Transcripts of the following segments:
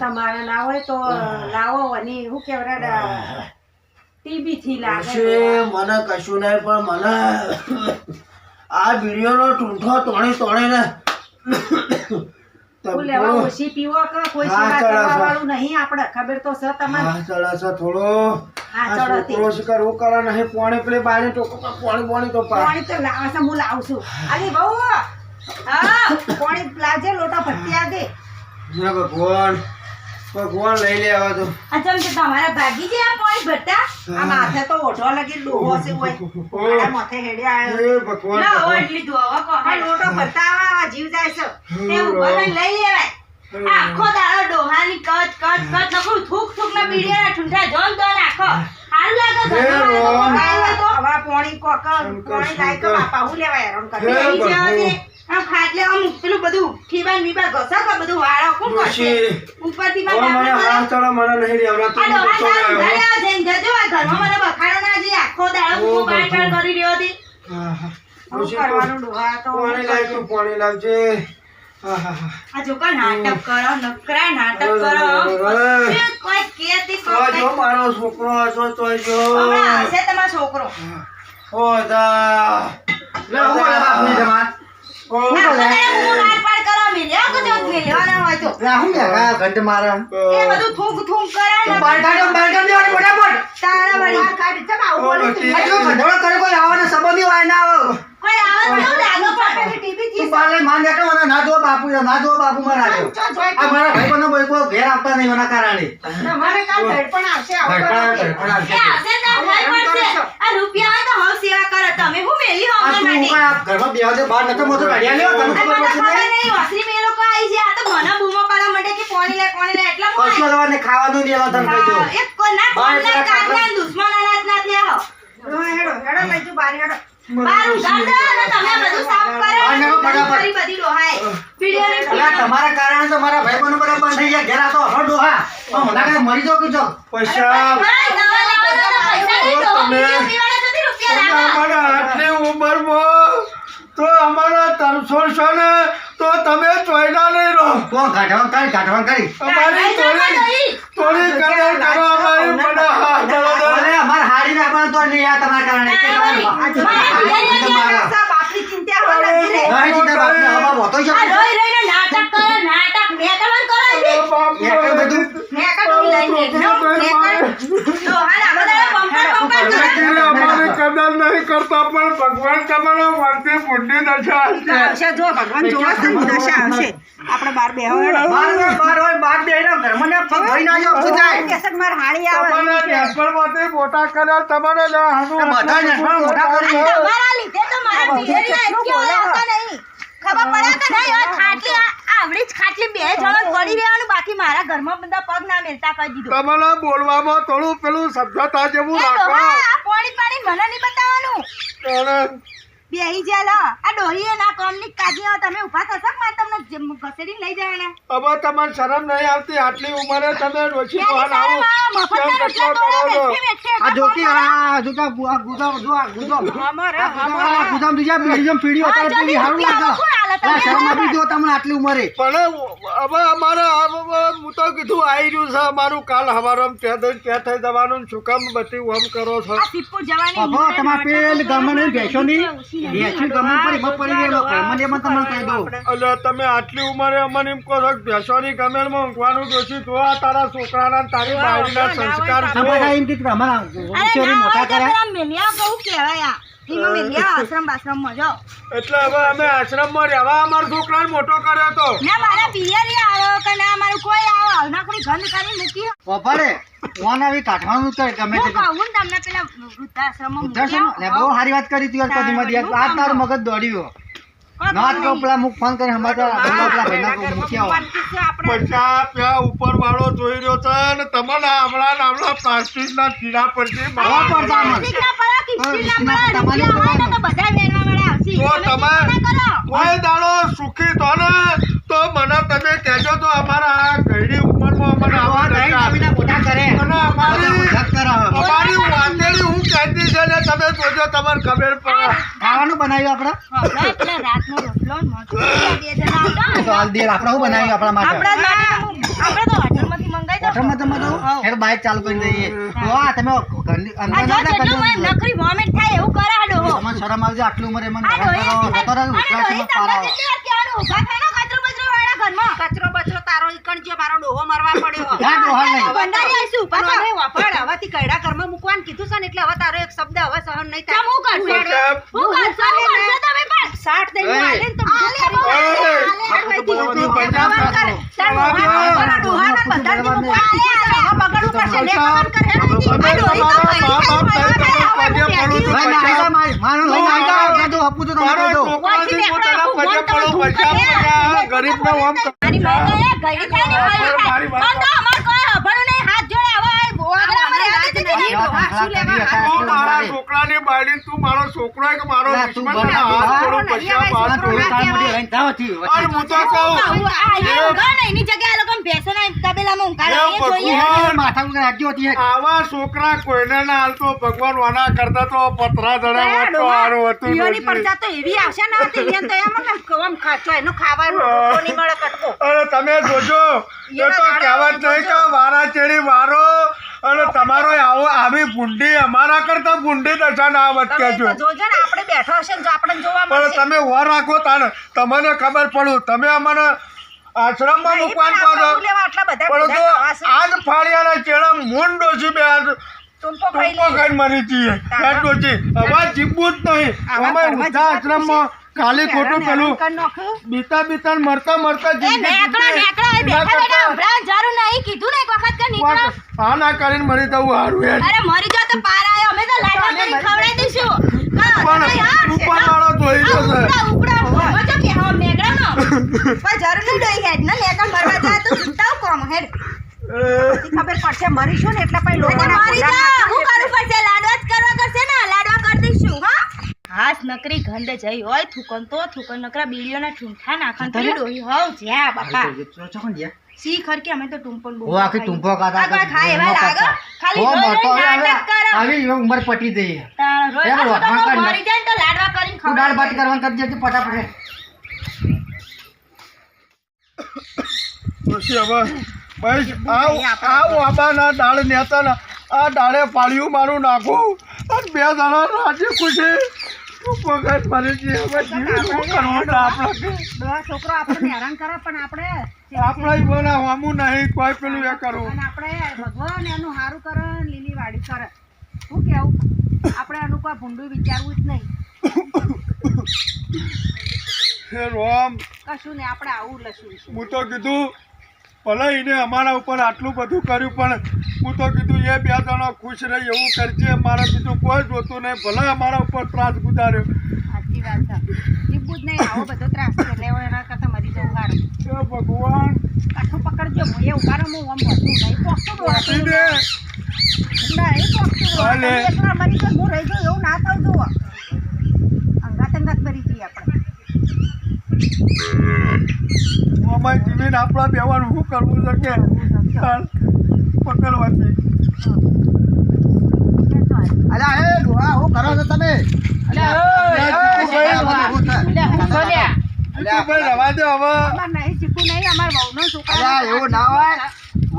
તમારે લાવો તો લાવો અને હું કેવડા ટીબી થી લાગે મને કશું નહીં પણ મને આ વિડીયોનો ટૂંઠો તોણી તોણે ને પીવો કે કોઈ. વાળું નહીં આપણે? ખબર તો છે ચડે છે થોડો આ કરે નહીં પોણી પેલી બારી ટોકો પોણી પોણી તો પાણી તો હું લાવું છું. બહુ હા પાણી લાવજે લોટા ભટ્ટિયા દે હે ભગવાન. ભગવાન લઈ લે આવો તો. અચમ કે તમારા ભાગી ગયા પોઈ ભટ્ટા આ માથે તો ઓઢો લગી ડોહો છે ઓય મારા માથે હેડે આયો. એ ભગવાન ના ભગવાન. ઓઢ લીધું હવે કહો લોટો ભટ્ટા આ જીવ જાય છે. તે ઉપર લઈ લેવાય. આખો દાડો ડોહાની કચ કચ કચ નકરું થૂક થૂક ના બીડીઓના ઠુંઠા જોન તો નાખો હારું લાગે તો હવા પોણી કોક પોણી લાય બાપા હું લેવા હેરાન કરે. આમ ખાટલે આમ પેલું બધું ખીબાન બીબાન ઘસા તો બધું વાળો. કોણ કરશે? ઉપરથી માં મને હાલ હાથ મને નહીં લેવડા તો આ ઘરે આ જઈને જજો આ ઘરમાં મને બખાડો ના જઈએ આખો દાડો હું બાર. કરી રહ્યો હતી. હા, હા. કરવાનું ડોહા તો પાણી લાવ તું પાણી લાવજે. આ જો કા નાટક કરો નકરા નાટક કરો. કોઈ કહેતી કોઈ જો મારો છોકરો હશો તો હમણાં તમારો છોકરો. ઓ દા લે, હું બોલે બાપની સંબંધી હોય ના તો હું લાગો પણ પેલી ટીવી તું થી માન બેઠો, મને ના જોવો બાપુ, ના જોવો બાપુ, મને ના જોવો. ચો જોઈ આ મારા ભાઈબંધો કોઈ કોઈ ઘેર આવતા નહીં એના કારણે. તમારે કાલ ધડપણ આવશે ધડપણ કરો આવે, તે. ધડપણ આવે. એ આવશે તો થાય પડશે. આ રૂપિયા હોય તો હવ સેવા કરો તમે હું મેલી આ હોમર તું માટે ઘરમાં બેહવા દે, બહાર નતો મોટો કાઢ્યા લ્યો, તને આ ખબર મને પડશે ખબર ને? નહીં વાસરી મેં લોકો આવી છે આ તો મને બૂમો પાડવા માટે કે કોણી લે કોણી લે એટલે હું કશું હલવા ખાવાનું કહી. એક દુશ્મન અનાજ ના થયા હો. હેડો, હેડો, લઈ જાઓ બારી, હેડો. બધું. હા. તમારી બધી કારણે તો મારા બધા બંધ થઈ ગયા ઘેર પણ કાંઈ મરી પૈસા. અમારા આટલી ઉંમરમાં તો અમારા તરસો છે ને તો તમે ચોયના નહીં રહો કોણ કરી ગાંઠવાનું કરી અમારી થોડી થોડી કદર કરો અમારી મને હાથ નાટક કરો, નાટક. મેકલવાનું કરો એથી. એટલું બધું મેકલ ડોહી લઈને એકનો, મેકલ. ડોહાને આ બધા પંપાર પંપાર કરે. અમારી કદર નહીં કરતા પણ ભગવાન તમારા દશા આવશે જો ભગવાન જોવા દશા આવશે આપણે બાર બેહો હોય, બાર હોય, બાર બેહીને ઘરમાં ને ના જાઓ, શું થાય? માર હાળી આવે તમારા નેસપણમાંથી મોટા કર્યા તમારે બધા નેસપણ મોટા કરી. તમારા લીધે તો મારા પિયરિયા એટલી ઓલા હતા નહીં. ખબર પડે કે નહીં? ખાટલી આ- આવડી જ ખાટલી બે જણો જ પડી રહેવાનું બાકી મારા ઘરમાં બધા પગ ના મેલતા કહી દીધું. તમારા બોલવામાં થોડું પેલું સભ્યતા જેવું રાખો. પોણી પાણી મને નહીં બતાવવાનું. બેહી જા લો આ ડોહીએ ના કોમની કાજી તમે ઊભા થશો કે તમને ઘસેડીને લઈ જવાના હવે તમારે શરમ નહીં આવતી આટલી ઉંમરે તમે ડોશી ક્યાંની આવો કેમ કેટલો આ જોકી, આ જો આ ગુદામ. હમરે, આ ગુદામ, હમરે. આ બીજા બીજી પીઢી હા, અત્યારે પેલી હારું લાગે. કોણ આલે તમે? આ શરમ આવી જો તમને આટલી ઉંમરે પણ હવે અમારે આ હું તો કીધું આવી રહ્યું છે અમારું કાલ હવારમ ત્યાં થઈ ત્યાં થઈ જવાનું શું કામ બધી આમ કરો છો તમારે એમાં પડી ગયેલો. એમાં તમને કહી દઉં. એટલે તમે આટલી ઉંમરે અમને એમ કહો છો કે ભેંસોની ગમેલમાં ઊંઘવાનું જોશી જો આ તારા છોકરાના ને તારી બાળીના સંસ્કાર એમ કે અમારા ના મોટા કર્યા. મેલિયા કહું કહેવાય. એમાં મેલિયા આશ્રમ બાશ્રમમાં જાઓ. એટલે હવે અમે આશ્રમમાં રહેવા અમારા છોકરાને મોટો કર્યો હતો ના મારા પિયરિયા આવ્યો કે ના મારું કોઈ આવો હવનાકડી ગંધ કરી મૂકી વફાડે, કોણ આવી કાઢવાનું તો ગમે તે હું તમને પેલા વૃદ્ધાશ્રમમાં મૂકી છે ને? બહુ સારી વાત કરી તું યાર કદી મારી આ તાર મગજ દોડ્યો. ના તો પેલા મુક ફોન કરી હમણાં તો પેલા પેલા ભાઈના કહું, મૂકી આવો. પૈસા ત્યાં ઉપર વાળો જોઈ રહ્યો છે ને તમારા હમણાં ને પ્લાસ્ટિક ના કીડા પડશે પડતા પડો, પડો, બધા. તો તમે. કોઈ દાડો સુખી થો ને તો મને તમે કહેજો તો અમારા આ ઉંમરમાં મને આવા નહીં. અને અમારી. અમારી વાંદેલી હું કહેતી છે ને તમે જોજો તમારે ખબર પડે ખાવાનું બનાવ્યું આપણે રાતનો રોટલો ને મરચું બે જણા આવતા તો હાલ દે આપણે બનાવ્યું આપણા માટે આપણા તો તમે તો હેડ બાઇક ચાલુ કરી દઈએ તમે અંદર ના. નકરી થાય એવું શરમ આટલી ઉંમરે મને કરો, રહો, કચરો બચરો વાળા ઘરમાં. કચરો બચરો તારો ઈકણ જે મારો ડોહો મરવા પડ્યો ના, ડોહા નહીં. ઘરમાં મૂકવાનું કીધું છે ને એટલે હવે તારો એક શબ્દ હવે સહન નહીં થાય હું કરશો? હું કરશો? તમે પણ? સાઠ દઈને એ. આલે ને તો પડ્યા, ગરીબને ઓમ કર. મારા તું મારો છોકરો કે મારો દુશ્મન ને હાથ હા, પૈસા બાદ આ ટોળું જોડું. લઈને જાઓ થી, વચ્ચે. હું તો કહું એની જગ્યાએ આ લોકોને ભેંસોના તબેલામાં ઊંઘાડો. એ એ જોઈએ. માથા ઉપર હાડકી હોતી આવા છોકરા કોઈને ના હાલતો ભગવાન વાના કરતા તો પતરા જણા કયા હોત પડતા તો એવી આવશે ના હતી. તો એમ ખાચો એનો ખાવાનું રોટલો મળે કટકો. અને તમે જોજો. એ તો કહેવત નહીં કે વારા ચેડી વારો. અને તમારો આવો આવી ભૂંડી અમારા કરતા ભૂંડી દશા ના આવત છો. જોજો ને આપણે બેઠા હશે જો આપણે જોવા પણ તમે વાર રાખો તાણ. તમને ખબર પડું તમે અમને આશ્રમમાં મુકવાન મૂકવાનું પણ છે? આજ ફાળિયાના ચેડા મૂન ડોસી બે ખાઈ ટૂંકો. ખાઈને મરી જઈએ. તારા? એ ડોસી હવે જીવવું જ નહીં. અમે ઊંધા આશ્રમમાં ખાલી ખોટું પેલું બીતા બીતા મરતા મરતા નહીં. કીધું ને એક વખત કે નીકળો. હા ના કરીને મરી જવું સારું યાર અરે મરી જાવ તો પાર આયો. અમે તો ખવડાવી દઈશું. હા, પણ ઉપર વાળો જોઈ આ જશે ઉપડા, ઉપડા, કે હા, મેઘડાનો? પણ જરૂર નહીં ડોહી હેડ ને, નેકળ મરવા જાય તો છૂટાવ કોમ હેડ. ખબર પડશે મરીશું ને એટલે પછી લોકો લોકોના મરી જા, હું. કરવું પડશે? લાડવા જ કરવા કરશે ને, લાડવા કરી દઈશું, હા? હાથ નકરી ગંધ જઈ હોય થૂકન તો થૂકન નકરા બીડીઓના ઠૂંઠા નાખન તો ડોહી હોવ જ્યાં બાપા. સી ખરકી અમે તો ટુંપણ બહુ ઓ આખી ટુંપો કાતા આ ખાય એવા લાગે? ખાલી નાટક કરે. આવી ઉંમર પટી જઈ તાર રોજ કરી મરી જાય તો લાડવા કરીને તું દાળ ભાત ખવડાવી કરવાનું કરજે તું ફટાફટ. પછી હવે? ભાઈ આવ આ વાબાના દાળ નેતા ના. આ દાળે પાળ્યું મારું નાખું. અને બે દાડા રાજી ખુશી. તું પગત મરી હવે જીવી શું કરવું આપણે કે છોકરો આપણને હેરાન કરે પણ આપણે આપણે ઈવોના નહીં કોઈ પેલું એ કરવું અને આપણે ભગવાન એનું સારું કરે લીલી વાડી કરે. શું કેવું? આપણે એનું કોઈ ભૂંડું વિચારવું જ નહીં. રોમ કશું નહીં આપણે આવું લશું હું તો કીધું ભલે એને અમારા ઉપર આટલું બધું કર્યું પણ હું તો કીધું એ બે જણા ખુશ રહી એવું કરજે મારે બીજું કોઈ જોતું નહીં. ભલે અમારા ઉપર ત્રાસ ગુજાર્યો. ભગવાન. પકડજો એ ઊભા રહો, હું આમ બધું નહીં જુઓ. અંગાત અંગાત મરી જઈએ આપણે. અમારી જીવીને આપણા બેવાનું શું કરવું છે કે? પકડવાથી અલા હે. ડોહા હું કરો છો તમે? અલ્યા, ભાઈ રવા દે હવે. અમારે નહીં શીખવું નહીં અમારા વહુનો છોકરો અલ્યા એવું ના હોય.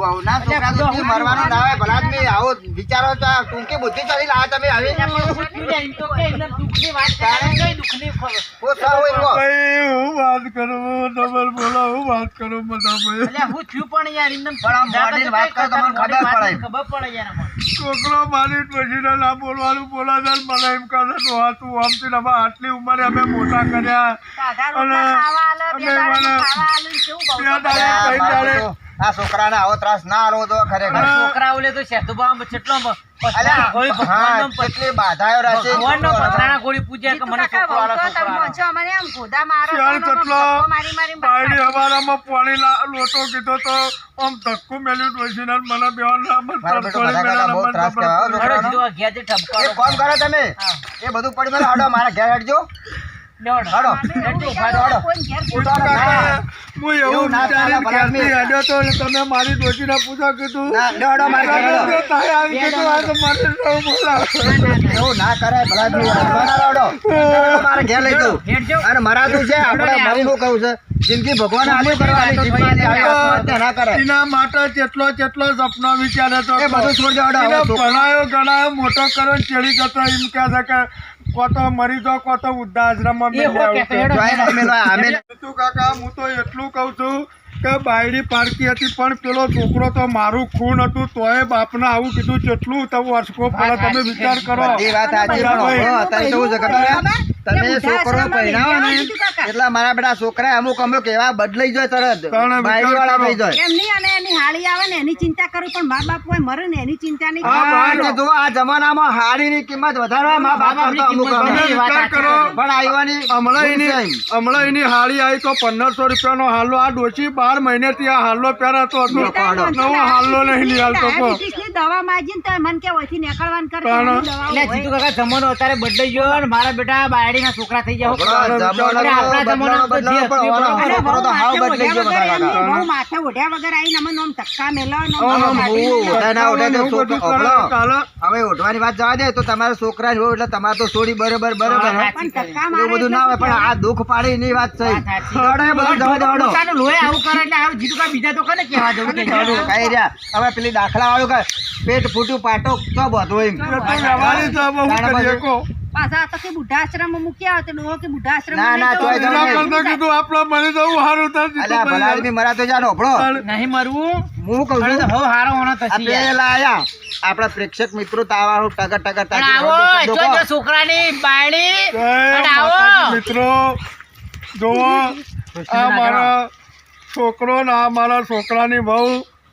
વહુના છોકરા તો જે મરવાનું ના હોય ભલા આદમી આવો વિચારો તો આ ટૂંકી બુદ્ધિ ચડી લાવે તમે આવી હું સા હોય એવો. ભાઈ હું વાત કરું ડબલ બોલો હું વાત કરું બધા ભાઈ. પણ આમ મોઢીને વાત કરો તો મને ખબર પડે છોકરો મારી પછી ના બોલવાનું બોલા જાય મને એમ કહે તું હવે આટલી ઉંમરે અમે મોટા કર્યા. અને અમે મને- બે દાડે કઈ દાડે આ છોકરાને આવો ત્રાસ ના આલો તો ખરેખર. કેટલી બાધાઓ કાકા વહુ તો છો ચાલ આમ કેટલો ધક્કો મારી મારી અમારામાં પાણી લોટો કીધો તો આમ ધક્કો મેલ્યું મને બેવાના બહુ ત્રાસ કહેવાય. છોકરાનો. એક કરો તમે. એ બધું પડી મને હડો મારા ઘેર હટજો તમે મારી ડોશીને ના, આવી કીધું, આ તો મને સૌ બોલાવે. એવું ના કરાય ભલાજી. હડો હડો મારે ઘેર લઈ જવું અને મરાતું છે આપણે મારું કહું છે? જિંદગી ભગવાન આલુ કરવાની ના એના માટે જેટલો જેટલો સપનો વિચારે તો બધું છોડી હડો એને ભણાયો ગણાયો મોટો કરો ચેડી ચડી જતો એમ કહે છે કે કોતો મરી કોતો વૃદ્ધાશ્રમમાં તું કાકા હું તો એટલું કહું છું કે બાયડી પારકી હતી પણ પેલો છોકરો તો મારું ખૂન હતું તોય બાપને આવું કીધું કેટલું તો વર્ષકો પડે તમે વિચાર કરો. બધી વાત સાચી તમે છોકરો પહેરાવો ને એટલે મારા બેટા છોકરા અમુક અમુક એવા બદલાઈ જાય તરત બાયડી વાળા થઈ જાય એમની અને એની હાળી આવે ને એની ચિંતા કરું પણ મા બાપ હોય મરે ને એની ચિંતા નહીં હા, કરું. બા- એટલે જુઓ આ જમાનામાં હાડીની કિંમત વધારે મા બાપ કરતા અમુક. કરો પણ આવ્યાની હમણાં એની એમ. હમણાં એની હાળી આવી તો પંદરસો રૂપિયાનો હાલો આ ડોશી બાર મહિનેથી આ હાલો પહેરાતો હતો પાડો. નવો હાલો નહીં લીધો. ડાયાબિટીસની દવા માજીને તો મન કે ઓથી નીકળવાનું કરે એટલે જીતુ કાકા જમાનો અત્યારે બદલાઈ ગયો અને મારા બેટા બાયડીના છોકરા થઈ ગયા આપણા જમાનો. બહુ માથે ઓઢ્યા વગર આવીને અમને આમ ધક્કા મેલો ને ના. હવે ઉઠવાની વાત જવા દે તો તમારા છોકરા જ હોય એટલે તમારે તો છોડી બરોબર બરોબર બધું ના હોય પણ આ દુઃખ પાડી ની વાત છે બધું જવા દેવાડો. લોહી આવું કરે એટલે બીજા તો કને કેવા જવું કે રહ્યા હવે પેલી દાખલા વાળું કે પેટ ફૂટ્યું પાટો તો બધું એમ. પાછા આ તો કે મૂક્યા હોય તો કે બુઢાશ્રમમાં ના, ના, તો જવા એના દે. કરતા કીધું આપણે મરી જવું સારું થશે. અલ્યા ભલા આદમી મરા તો જાનો ભળો નહીં મરવું. હું કહું છું હવે હારો હોનો થશે પેલા આયા. આપણા પ્રેક્ષક મિત્રો તાવા ટકા ટકા ટગર આવો જો જો છોકરાની બાયડી. અને આવો. મિત્રો. જોવો આ મારા છોકરો ને આ મારા છોકરાની બહુ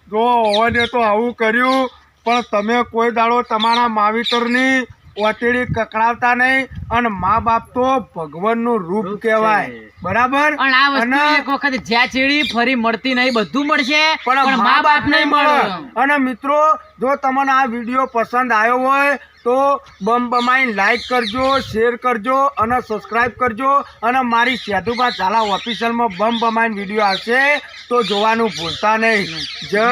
જો હોવાને તો આવું કર્યું. પણ તમે કોઈ દાડો તમારા માવિતરની ઓતેડી કકડાવતા નહીં. અને મા બાપ તો ભગવાનનું રૂપ કહેવાય. બરાબર? પણ આ વસ્તુ એક વખત જ્યાં ચીડી ફરી મળતી નહીં બધું મળશે પણ મા બાપ નહીં મળે. અને મિત્રો જો તમને આ વીડિયો પસંદ આવ્યો હોય તો બમ બમાઈને લાઈક કરજો શેર કરજો અને સબસ્ક્રાઇબ કરજો. અને મારી સેતુભા ઝાલા ઓફિશિયલમાં બમ બમાઈને વીડિયો આવશે તો જોવાનું ભૂલતા નહીં. જય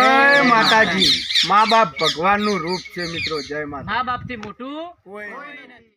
માતાજી. મા બાપ ભગવાનનું રૂપ છે મિત્રો. જય માતા મા બાપથી મોટું કોઈ